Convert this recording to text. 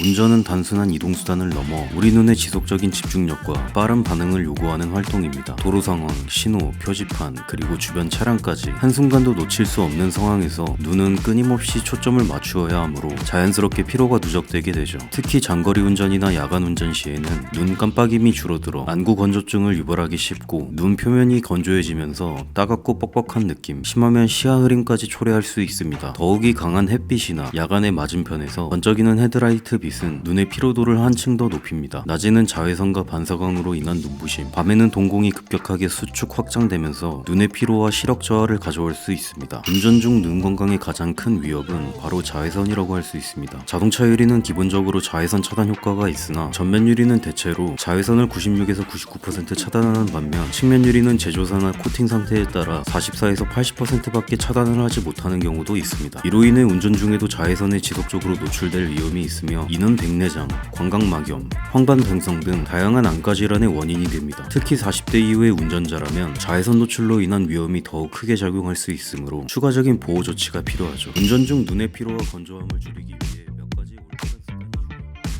운전은 단순한 이동수단을 넘어 우리 눈의 지속적인 집중력과 빠른 반응을 요구하는 활동입니다. 도로 상황, 신호, 표지판, 그리고 주변 차량까지 한순간도 놓칠 수 없는 상황에서 눈은 끊임없이 초점을 맞추어야 하므로 자연스럽게 피로가 누적되게 되죠. 특히 장거리 운전이나 야간 운전 시에는 눈 깜빡임이 줄어들어 안구 건조증을 유발하기 쉽고 눈 표면이 건조해지면서 따갑고 뻑뻑한 느낌, 심하면 시야 흐림까지 초래할 수 있습니다. 더욱이 강한 햇빛이나 야간의 맞은편에서 번쩍이는 헤드라이트 빛은 눈의 피로도를 한층 더 높입니다. 낮에는 자외선과 반사광으로 인한 눈부심, 밤에는 동공이 급격하게 수축 확장되면서 눈의 피로와 시력 저하를 가져올 수 있습니다. 운전 중 눈 건강의 가장 큰 위협은 바로 자외선이라고 할 수 있습니다. 자동차 유리는 기본적으로 자외선 차단 효과가 있으나 전면 유리는 대체로 자외선을 96에서 99% 차단하는 반면 측면 유리는 제조사나 코팅 상태에 따라 44에서 80%밖에 차단을 하지 못하는 경우도 있습니다. 이로 인해 운전 중에도 자외선에 지속적으로 노출될 위험이 있으며 이는 백내장, 광각막염, 황반변성 등 다양한 안과 질환의 원인이 됩니다. 특히 40대 이후의 운전자라면 자외선 노출로 인한 위험이 더욱 크게 작용할 수 있으므로 추가적인 보호 조치가 필요하죠. 운전 중 눈의 피로와 건조함을 줄이기 위해